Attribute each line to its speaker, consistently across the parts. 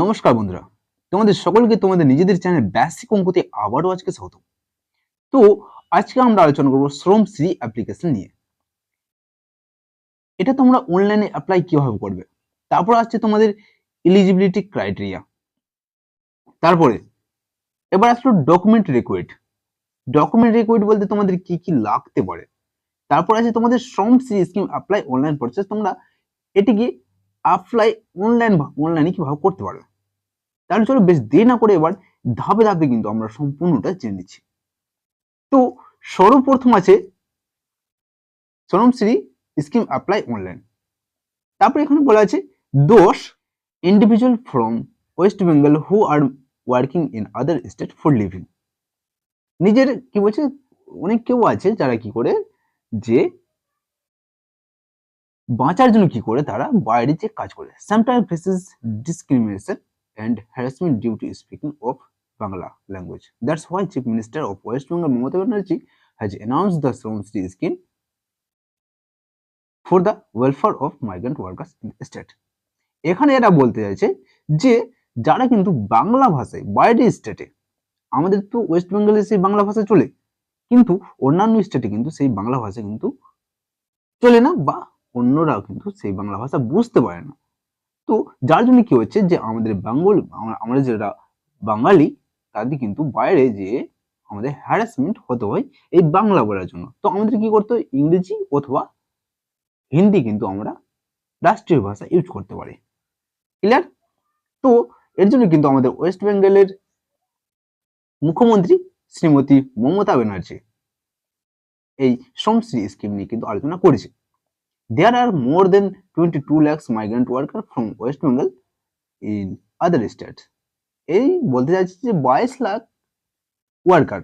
Speaker 1: নমস্কার বন্ধুরা। তোমাদের সকলকে তোমাদের নিজেদের চ্যানেল বেসিক অঙ্কতে আবারও আজকে স্বাগত। তো আজকে আমরা আলোচনা করব শ্রমশ্রী অ্যাপ্লিকেশন নিয়ে। এটা তোমরা অনলাইনে অ্যাপ্লাই কীভাবে করবে? তারপর আসছে তোমাদের এলিজিবিলিটি ক্রাইটেরিয়া তারপরে এবার আসলো ডকুমেন্ট রিকোয়েড ডকুমেন্ট রিকোয়েড বলতে তোমাদের কি কি লাগতে পারে? তারপর আছে তোমাদের Shramashree scheme apply online process তোমরা এটিকে অ্যাপ্লাই অনলাইন অনলাইনে কীভাবে করতে পারবে? তাহলে চলো বেশ দেরি না করে এবার ধাপে ধাপে কিন্তু আমরা সম্পূর্ণটা জেনে নিচ্ছি। তো সর্বপ্রথম আছে শ্রমশ্রী স্কিম অ্যাপ্লাই অনলাইন তারপরে এখানে বলা আছে, those individual from West Bengal who are working in other state for living নিজের কি বলছে, অনেক কেউ আছে যারা কি করে যে বাঁচার জন্য কি করে তারা বাইরে যে কাজ করে। Sometime faces discrimination and harassment due to speaking of Bangla language that's why chief minister of West Bengal Mamata Banerjee has announce the Shramashree scheme for the welfare of migrant workers in state এখানে এটা বলতে চাইছে যে, যারা কিন্তু বাংলা ভাষায়, বাইরের স্টেটে আমাদের তো ওয়েস্ট বেঙ্গলে সেই বাংলা ভাষা চলে, কিন্তু অন্যান্য স্টেটে কিন্তু সেই বাংলা ভাষা কিন্তু চলে না বা অন্যরাও কিন্তু সেই বাংলা ভাষা বুঝতে পারে না। তো যার জন্য কি হচ্ছে যে, আমাদের বেঙ্গল, আমরা যারা বাঙালি, তাদের কিন্তু বাইরে যে আমাদের হ্যারাসমেন্ট হতে হয় এই বাংলা বলার জন্য। তো আমাদের কি করতে হয়? ইংরেজি অথবা হিন্দি কিন্তু আমরা রাষ্ট্রীয় ভাষা ইউজ করতে পারি। ক্লিয়ার তো এর জন্য কিন্তু আমাদের ওয়েস্ট বেঙ্গলের মুখ্যমন্ত্রী শ্রীমতী মমতা ব্যানার্জি এই শ্রমশ্রী স্কিম নিয়ে কিন্তু আলোচনা করেছে। There are more than 22 lakhs migrant workers from West Bengal in other states. এই বলতে চাইছি যে বাইশ লাখ ওয়ার্কার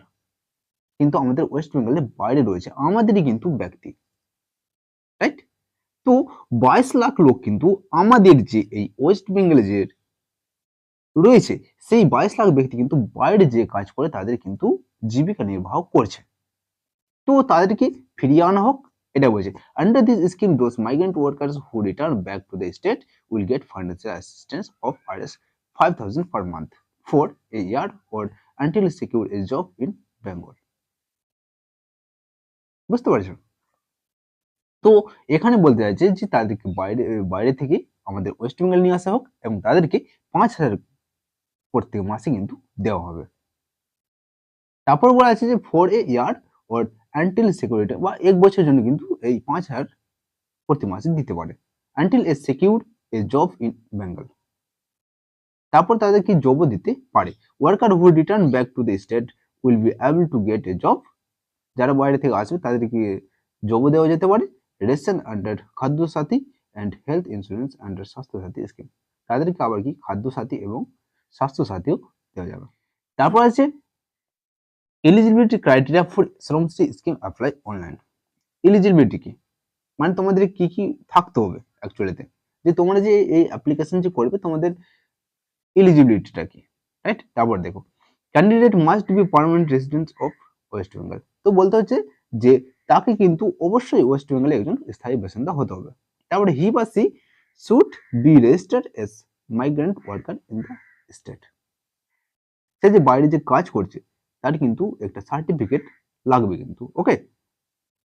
Speaker 1: কিন্তু আমাদের ওয়েস্ট বেঙ্গলের বাইরে রয়েছে, আমাদেরই কিন্তু ব্যক্তি রাইট তো বাইশ লাখ লোক কিন্তু আমাদের যে এই ওয়েস্ট বেঙ্গলে যে রয়েছে, সেই বাইশ লাখ ব্যক্তি কিন্তু বাইরে যে কাজ করে তাদের কিন্তু জীবিকা নির্বাহ করছে। তো তাদেরকে ফিরিয়ে আনা হোক এটা বলছে। Under this scheme those migrant workers who return back to the state will get financial assistance of RS five thousand per month for a year or until secure a job in Bengal বুঝতে পারছ তো এখানে বলতে চাইছে যে তাদেরকে বাইরে বাইরে থেকে আমাদের ওয়েস্ট বেঙ্গল নিয়ে আসা হোক এবং তাদেরকে পাঁচ হাজার প্রত্যেক মাসে কিন্তু দেওয়া হবে। তারপর বলা আছে যে for a year or until security বা এক বছরের জন্য কিন্তু এই পাঁচ হাজার প্রতি মাসে দিতে পারে। Until a secure a job in Bengal তারপর তাদেরকে জবও দিতে পারে। Worker who return back to the state will be able to get a job যারা বাইরে থেকে আসবে, তাদেরকে জবও দেওয়া যেতে পারে। রেশন আন্ডার খাদ্য সাথী অ্যান্ড হেলথ ইন্স্যুরেন্স আন্ডার স্বাস্থ্য সাথী স্কিম তাদেরকে আবার কি খাদ্য সাথী এবং স্বাস্থ্য সাথীও দেওয়া যাবে। তারপর আছে eligibility criteria for Shramashree scheme apply online eligibility কি? মানে তোমাদের কি কি থাকতে হবে অ্যাকচুয়ালিতে যে তোমরা যে এই অ্যাপ্লিকেশন যে করবে তোমাদের এলিজিবিলিটিটা কি? রাইট তারপর দেখো candidate must be permanent residence of West Bengal তো বলতে হচ্ছে যে তাকে কিন্তু অবশ্যই ওয়েস্ট বেঙ্গলে একজন স্থায়ী বাসিন্দা হতে হবে। তারপরে হি বা she should be registered as migrant worker in the state সে যে বাইরে যে কাজ করছে তার কিন্তু একটা সার্টিফিকেট লাগবে কিন্তু ওকে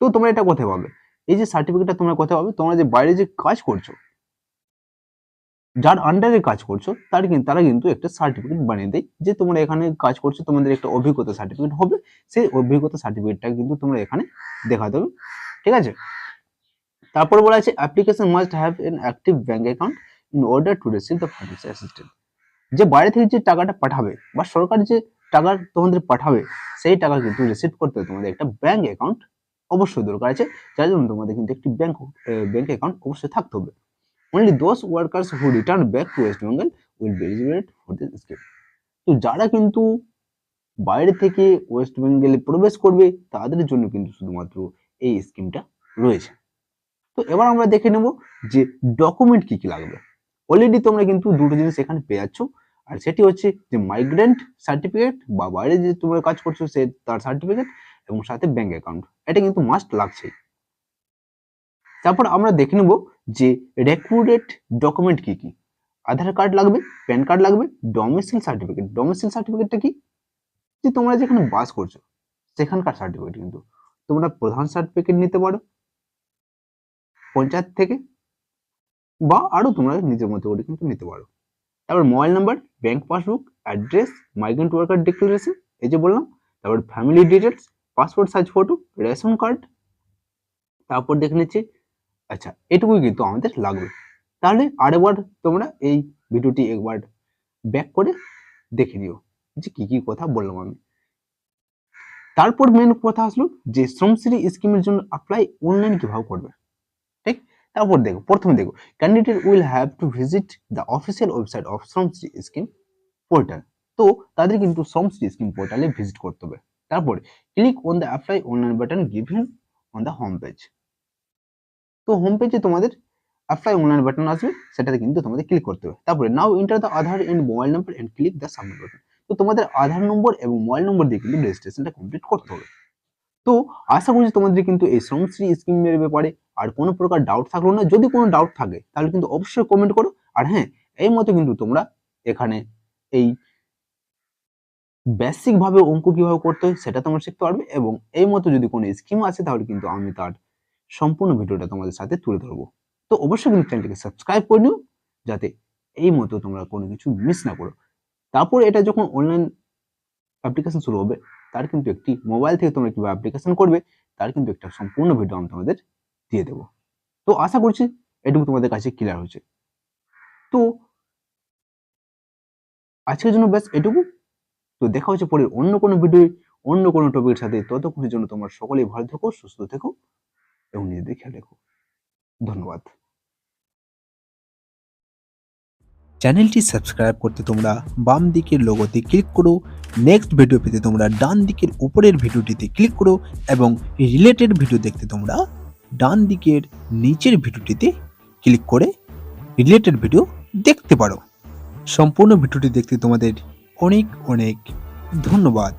Speaker 1: তো তোমরা এটা কোথায় পাবে? এই যে সার্টিফিকেটটা তোমরা কোথায় পাবে? তোমরা যে বাইরে যে কাজ করছ, যার আন্ডারে কাজ করছ, তার কিন্তু তারা কিন্তু একটা সার্টিফিকেট বানিয়ে দেয় যে তোমরা এখানে কাজ করছ, তোমাদের একটা অভিজ্ঞতা সার্টিফিকেট হবে, সেই অভিজ্ঞতা সার্টিফিকেটটা কিন্তু তোমরা এখানে দেখা দেবে ঠিক আছে? তারপর বলা আছে application must have an active bank account in order to receive the financial assistance যে বাইরে থেকে যে টাকাটা পাঠাবে বা সরকার যে টাকা তোমাদের পাঠাবে, সেই টাকা কিন্তু রিসিভ করতে তোমাদের একটা ব্যাংক অ্যাকাউন্ট অবশ্যই দরকার আছে, যার জন্য তোমাদের কিন্তু একটি ব্যাংক ব্যাংক অ্যাকাউন্ট অবশ্যই থাকতে হবে। Only those workers who return back to West Bengal will be eligible for this scheme তো যারা কিন্তু বাইরে থেকে ওয়েস্ট বেঙ্গলে প্রবেশ করবে, তাদের জন্য কিন্তু শুধুমাত্র এই স্কিমটা রয়েছে। তো এবার আমরা দেখে নেব যে ডকুমেন্ট কি কি লাগবে। অলরেডি তোমরা কিন্তু দুটো জিনিস এখানে পেয়ে যাচ্ছ। আর সেটি হচ্ছে যে মাইগ্রেন্ট সার্টিফিকেট বা বাইরে যে তোমরা কাজ করছ সে তার সার্টিফিকেট এবং সাথে ব্যাংক অ্যাকাউন্ট এটা কিন্তু মাস্ট লাগছেই। তারপর আমরা দেখে নেব যে রেকুরেট ডকুমেন্ট কি কি। আধার কার্ড লাগবে প্যান কার্ড লাগবে ডোমিসাইল সার্টিফিকেট ডোমিসাইল সার্টিফিকেটটা কি? যে তোমরা যেখানে বাস করছ, সেখানকার সার্টিফিকেট কিন্তু। তোমরা প্রধান সার্টিফিকেট নিতে পারো, পঞ্চায়েত থেকে, বা আরও তোমরা নিজের মতো করে কিন্তু নিতে পারো। তারপর mobile number bank passbook address migrant worker declaration এই যে বললাম। তারপর family details passport size photo ration card তারপর দেখে নিচ্ছি আচ্ছা এটুকুই কিন্তু আমাদের লাগবে। তাহলে আরেকবার তোমরা এই ভিডিওটি একবার ব্যাক করে দেখে নিও যে কি কি কথা বললাম আমি। তারপর মেন কথা আসলো যে শ্রমশ্রী স্কিমের জন্য অ্যাপ্লাই অনলাইন কীভাবে করবে। তারপর দেখো, প্রথমে দেখো candidate will have to visit the official website of Shramashree scheme portal তো তাদের কিন্তু শ্রমশ্রী স্কিম পোর্টালে ভিজিট করতে হবে। তারপরে click on the apply online button given on the home page তো হোম পেজে তোমাদের অ্যাপ্লাই অনলাইন বাটন আসবে, সেটাতে কিন্তু তোমাদের ক্লিক করতে হবে। তারপরে now enter the Aadhaar and mobile number and click the submit button তো তোমাদের আধার নম্বর এবং মোবাইল নম্বর দিয়ে কিন্তু রেজিস্ট্রেশনটা কমপ্লিট করতে হবে। তো আশা করছি তোমাদের কিন্তু এই শ্রমশ্রী স্কিমের ব্যাপারে আর কোনো প্রকার ডাউট থাকল না। যদি কোনো ডাউট থাকে, তাহলে কিন্তু অবশ্যই কমেন্ট করো। আর হ্যাঁ এই মতো কিন্তু তোমরা এখানে এই বেসিক ভাবে অঙ্ক কীভাবে করতে হয় সেটা তোমরা শিখতে পারবে এবং এই মতো যদি কোনো স্কিম আসে তাহলে কিন্তু আমি তার সম্পূর্ণ ভিডিওটা তোমাদের সাথে তুলে ধরবো। তো অবশ্যই কিন্তু চ্যানেলটিকে সাবস্ক্রাইব করে নিও, যাতে এই মতো তোমরা কোনো কিছু মিস না করো। তারপর এটা যখন অনলাইন অ্যাপ্লিকেশন শুরু হবে তার কিন্তু একটি মোবাইল থেকে তোমরা কীভাবে অ্যাপ্লিকেশন করবে, তার কিন্তু একটা সম্পূর্ণ ভিডিও আমি তোমাদের দিয়ে দেবো। তো আশা করছি এটুকু তোমাদের কাছে ক্লিয়ার হয়েছে। তো আজকের জন্য ব্যাস এটুকু। তো দেখা হচ্ছে পরে অন্য কোনো ভিডিও অন্য কোনো টপিকের সাথে। ততক্ষণের জন্য তোমার সকলেই ভালো থেকো, সুস্থ থেকো এবং নিজেদের খেয়াল রেখো। ধন্যবাদ।
Speaker 2: চ্যানেলটি সাবস্ক্রাইব করতে তোমরা বাম দিকের লোগোতে ক্লিক করো নেক্সট ভিডিও পেতে তোমরা ডান দিকের উপরের ভিডিওটিতে ক্লিক করো এবং রিলেটেড ভিডিও দেখতে তোমরা ডান দিকের নিচের ভিডিওটিতে ক্লিক করে রিলেটেড ভিডিও দেখতে পারো। সম্পূর্ণ ভিডিওটি দেখতে তোমাদের অনেক অনেক ধন্যবাদ।